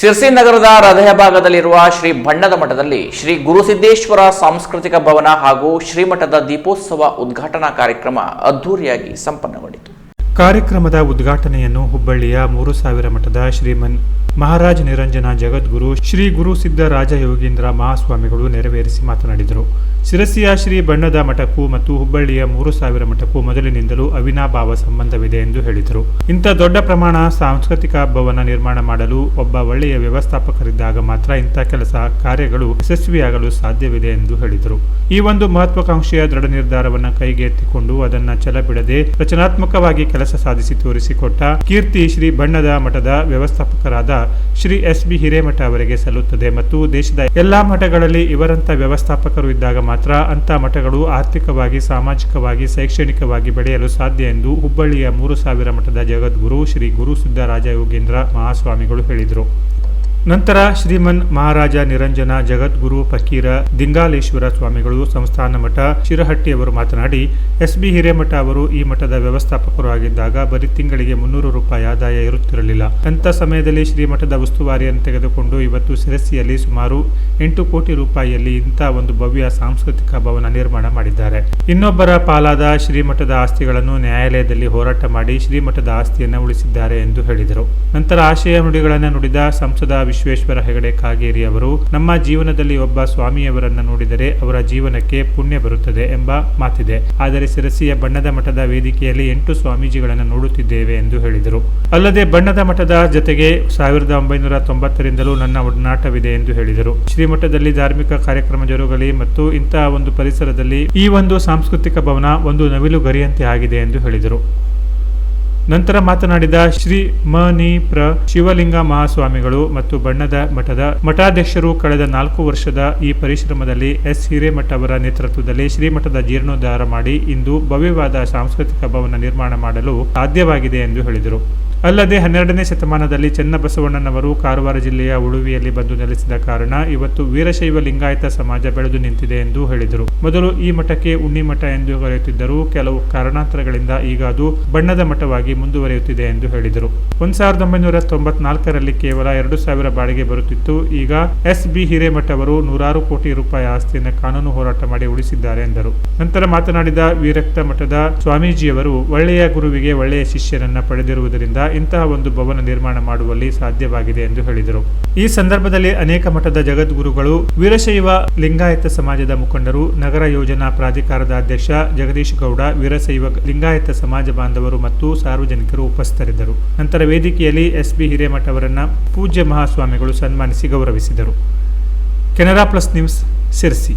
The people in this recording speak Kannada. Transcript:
ಸಿರ್ಸಿ ನಗರದ ಹೃದಯ ಭಾಗದಲ್ಲಿರುವ ಶ್ರೀ ಬಣ್ಣದ ಮಠದಲ್ಲಿ ಶ್ರೀ ಗುರುಸಿದ್ದೇಶ್ವರ ಸಾಂಸ್ಕೃತಿಕ ಭವನ ಹಾಗೂ ಶ್ರೀಮಠದ ದೀಪೋತ್ಸವ ಉದ್ಘಾಟನಾ ಕಾರ್ಯಕ್ರಮ ಅದ್ದೂರಿಯಾಗಿ ಸಂಪನ್ನಗೊಂಡಿತು. ಕಾರ್ಯಕ್ರಮದ ಉದ್ಘಾಟನೆಯನ್ನು ಹುಬ್ಬಳ್ಳಿಯ ಮೂರು ಸಾವಿರ ಮಠದ ಶ್ರೀಮನ್ ಮಹಾರಾಜ ನಿರಂಜನ ಜಗದ್ಗುರು ಶ್ರೀ ಗುರು ಸಿದ್ಧ ರಾಜ ಯೋಗೀಂದ್ರ ಮಹಾಸ್ವಾಮಿಗಳು ನೆರವೇರಿಸಿ ಮಾತನಾಡಿದರು. ಶಿರಸಿಯ ಶ್ರೀ ಬಣ್ಣದ ಮಠಕ್ಕೂ ಮತ್ತು ಹುಬ್ಬಳ್ಳಿಯ ಮೂರು ಸಾವಿರ ಮಠಕ್ಕೂ ಮೊದಲಿನಿಂದಲೂ ಅವಿನಾಭಾವ ಸಂಬಂಧವಿದೆ ಎಂದು ಹೇಳಿದರು. ಇಂಥ ದೊಡ್ಡ ಪ್ರಮಾಣ ಸಾಂಸ್ಕೃತಿಕ ಭವನ ನಿರ್ಮಾಣ ಮಾಡಲು ಒಬ್ಬ ಒಳ್ಳೆಯ ವ್ಯವಸ್ಥಾಪಕರಿದ್ದಾಗ ಮಾತ್ರ ಇಂಥ ಕೆಲಸ ಕಾರ್ಯಗಳು ಯಶಸ್ವಿಯಾಗಲು ಸಾಧ್ಯವಿದೆ ಎಂದು ಹೇಳಿದರು. ಈ ಒಂದು ಮಹತ್ವಾಕಾಂಕ್ಷೆಯ ದೃಢ ನಿರ್ಧಾರವನ್ನು ಕೈಗೆ ಎತ್ತಿಕೊಂಡು ಅದನ್ನು ಛಲ ಬಿಡದೆ ರಚನಾತ್ಮಕವಾಗಿ ಕೆಲಸ ಸಾಧಿಸಿ ತೋರಿಸಿಕೊಟ್ಟ ಕೀರ್ತಿ ಶ್ರೀ ಬಣ್ಣದ ಮಠದ ವ್ಯವಸ್ಥಾಪಕರಾದ ಶ್ರೀ ಎಸ್ ಬಿ ಹಿರೇಮಠ ಅವರಿಗೆ ಸಲ್ಲುತ್ತದೆ ಮತ್ತು ದೇಶದ ಎಲ್ಲಾ ಮಠಗಳಲ್ಲಿ ಇವರಂತ ವ್ಯವಸ್ಥಾಪಕರು ಇದ್ದಾಗ ಮಾತ್ರ ಅಂತ ಮಠಗಳು ಆರ್ಥಿಕವಾಗಿ, ಸಾಮಾಜಿಕವಾಗಿ, ಶೈಕ್ಷಣಿಕವಾಗಿ ಬೆಳೆಯಲು ಸಾಧ್ಯ ಎಂದು ಹುಬ್ಬಳ್ಳಿಯ ಮೂರು ಸಾವಿರ ಮಠದ ಜಗದ್ಗುರು ಶ್ರೀ ಗುರು ಸಿದ್ದರಾಜ ಯೋಗೇಂದ್ರ ಮಹಾಸ್ವಾಮಿಗಳು ಹೇಳಿದರು. ನಂತರ ಶ್ರೀಮನ್ ಮಹಾರಾಜ ನಿರಂಜನ ಜಗದ್ಗುರು ಫಕೀರ ದಿಂಗಾಲೇಶ್ವರ ಸ್ವಾಮಿಗಳು ಸಂಸ್ಥಾನ ಮಠ ಶಿರಹಟ್ಟಿಯವರು ಮಾತನಾಡಿ, ಎಸ್ ಬಿ ಹಿರೇಮಠ ಅವರು ಈ ಮಠದ ವ್ಯವಸ್ಥಾಪಕರು ಆಗಿದ್ದಾಗ ಬರೀ ತಿಂಗಳಿಗೆ ಮುನ್ನೂರು ರೂಪಾಯಿ ಆದಾಯ ಇರುತ್ತಿರಲಿಲ್ಲ. ಅಂಥ ಸಮಯದಲ್ಲಿ ಶ್ರೀಮಠದ ಉಸ್ತುವಾರಿಯನ್ನು ತೆಗೆದುಕೊಂಡು ಇವತ್ತು ಶಿರಸಿಯಲ್ಲಿ ಸುಮಾರು ಎಂಟು ಕೋಟಿ ರೂಪಾಯಿಯಲ್ಲಿ ಇಂಥ ಒಂದು ಭವ್ಯ ಸಾಂಸ್ಕೃತಿಕ ಭವನ ನಿರ್ಮಾಣ ಮಾಡಿದ್ದಾರೆ. ಇನ್ನೊಬ್ಬರ ಪಾಲಾದ ಶ್ರೀಮಠದ ಆಸ್ತಿಗಳನ್ನು ನ್ಯಾಯಾಲಯದಲ್ಲಿ ಹೋರಾಟ ಮಾಡಿ ಶ್ರೀಮಠದ ಆಸ್ತಿಯನ್ನು ಉಳಿಸಿದ್ದಾರೆ ಎಂದು ಹೇಳಿದರು. ನಂತರ ಆಶಯ ನುಡಿಗಳನ್ನು ನುಡಿದ ಸಂಸದ ವಿಶ್ವೇಶ್ವರ ಹೆಗಡೆ ಕಾಗೇರಿ ಅವರು, ನಮ್ಮ ಜೀವನದಲ್ಲಿ ಒಬ್ಬ ಸ್ವಾಮಿಯವರನ್ನ ನೋಡಿದರೆ ಅವರ ಜೀವನಕ್ಕೆ ಪುಣ್ಯ ಬರುತ್ತದೆ ಎಂಬ ಮಾತಿದೆ. ಆದರೆ ಸಿರಸಿಯ ಬಣ್ಣದ ಮಠದ ವೇದಿಕೆಯಲ್ಲಿ ಎಂಟು ಸ್ವಾಮೀಜಿಗಳನ್ನು ನೋಡುತ್ತಿದ್ದೇವೆ ಎಂದು ಹೇಳಿದರು. ಅಲ್ಲದೆ ಬಣ್ಣದ ಮಠದ ಜೊತೆಗೆ ಸಾವಿರದ ಒಂಬೈನೂರ ತೊಂಬತ್ತರಿಂದಲೂ ನನ್ನ ಒಡನಾಟವಿದೆ ಎಂದು ಹೇಳಿದರು. ಶ್ರೀಮಠದಲ್ಲಿ ಧಾರ್ಮಿಕ ಕಾರ್ಯಕ್ರಮ ಜರುಗಲಿ ಮತ್ತು ಇಂತಹ ಒಂದು ಪರಿಸರದಲ್ಲಿ ಈ ಒಂದು ಸಾಂಸ್ಕೃತಿಕ ಭವನ ಒಂದು ನವಿಲು ಗರಿಯಂತೆ ಆಗಿದೆ ಎಂದು ಹೇಳಿದರು. ನಂತರ ಮಾತನಾಡಿದ ಶ್ರೀ ಮ ನಿ ಪ್ರ ಶಿವಲಿಂಗ ಮಹಾಸ್ವಾಮಿಗಳು ಮತ್ತು ಬಣ್ಣದ ಮಠದ ಮಠಾಧ್ಯಕ್ಷರು ಕಳೆದ ನಾಲ್ಕು ವರ್ಷದ ಈ ಪರಿಶ್ರಮದಲ್ಲಿ ಎಸ್. ಹಿರೇಮಠ ಅವರ ನೇತೃತ್ವದಲ್ಲಿ ಶ್ರೀಮಠದ ಜೀರ್ಣೋದ್ಧಾರ ಮಾಡಿ ಇಂದು ಭವ್ಯವಾದ ಸಾಂಸ್ಕೃತಿಕ ಭವನ ನಿರ್ಮಾಣ ಮಾಡಲು ಸಾಧ್ಯವಾಗಿದೆ ಎಂದು ಹೇಳಿದರು. ಅಲ್ಲದೆ ಹನ್ನೆರಡನೇ ಶತಮಾನದಲ್ಲಿ ಚೆನ್ನಬಸವಣ್ಣನವರು ಕಾರವಾರ ಜಿಲ್ಲೆಯ ಉಳುವಿಯಲ್ಲಿ ಬಂದು ನೆಲೆಸಿದ ಕಾರಣ ಇವತ್ತು ವೀರಶೈವ ಲಿಂಗಾಯತ ಸಮಾಜ ಬೆಳೆದು ನಿಂತಿದೆ ಎಂದು ಹೇಳಿದರು. ಮೊದಲು ಈ ಮಠಕ್ಕೆ ಉಣ್ಣಿ ಮಠ ಎಂದು ಕರೆಯುತ್ತಿದ್ದರು ಕೆಲವು ಕಾರಣಾಂತರಗಳಿಂದ ಈಗ ಅದು ಬಣ್ಣದ ಮಠವಾಗಿ ಮುಂದುವರಿಯುತ್ತಿದೆ ಎಂದು ಹೇಳಿದರು. ಒಂದ್ ಸಾವಿರದ ಒಂಬೈನೂರ ತೊಂಬತ್ನಾಲ್ಕರಲ್ಲಿ ಕೇವಲ ಎರಡು ಸಾವಿರ ಬಾಡಿಗೆ ಬರುತ್ತಿತ್ತು. ಈಗ ಎಸ್ ಬಿ ಹಿರೇಮಠ ಅವರು ನೂರಾರು ಕೋಟಿ ರೂಪಾಯಿ ಆಸ್ತಿಯನ್ನು ಕಾನೂನು ಹೋರಾಟ ಮಾಡಿ ಉಳಿಸಿದ್ದಾರೆ ಎಂದರು. ನಂತರ ಮಾತನಾಡಿದ ವೀರಕ್ತ ಮಠದ ಸ್ವಾಮೀಜಿಯವರು ಒಳ್ಳೆಯ ಗುರುವಿಗೆ ಒಳ್ಳೆಯ ಶಿಷ್ಯರನ್ನ ಪಡೆದಿರುವುದರಿಂದ ಇಂತಹ ಒಂದು ಭವನ ನಿರ್ಮಾಣ ಮಾಡುವಲ್ಲಿ ಸಾಧ್ಯವಾಗಿದೆ ಎಂದು ಹೇಳಿದರು. ಈ ಸಂದರ್ಭದಲ್ಲಿ ಅನೇಕ ಮಠದ ಜಗದ್ಗುರುಗಳು, ವೀರಶೈವ ಲಿಂಗಾಯತ ಸಮಾಜದ ಮುಖಂಡರು, ನಗರ ಯೋಜನಾ ಪ್ರಾಧಿಕಾರದ ಅಧ್ಯಕ್ಷ ಜಗದೀಶ್ ಗೌಡ, ವೀರಶೈವ ಲಿಂಗಾಯತ ಸಮಾಜ ಬಾಂಧವರು ಮತ್ತು ಸಾರ್ವಜನಿಕರು ಉಪಸ್ಥಿತರಿದ್ದರು. ನಂತರ ವೇದಿಕೆಯಲ್ಲಿ ಎಸ್ ಬಿ ಹಿರೇಮಠ ಅವರನ್ನು ಪೂಜ್ಯ ಮಹಾಸ್ವಾಮಿಗಳು ಸನ್ಮಾನಿಸಿ ಗೌರವಿಸಿದರು. Canara plus news Sirsi.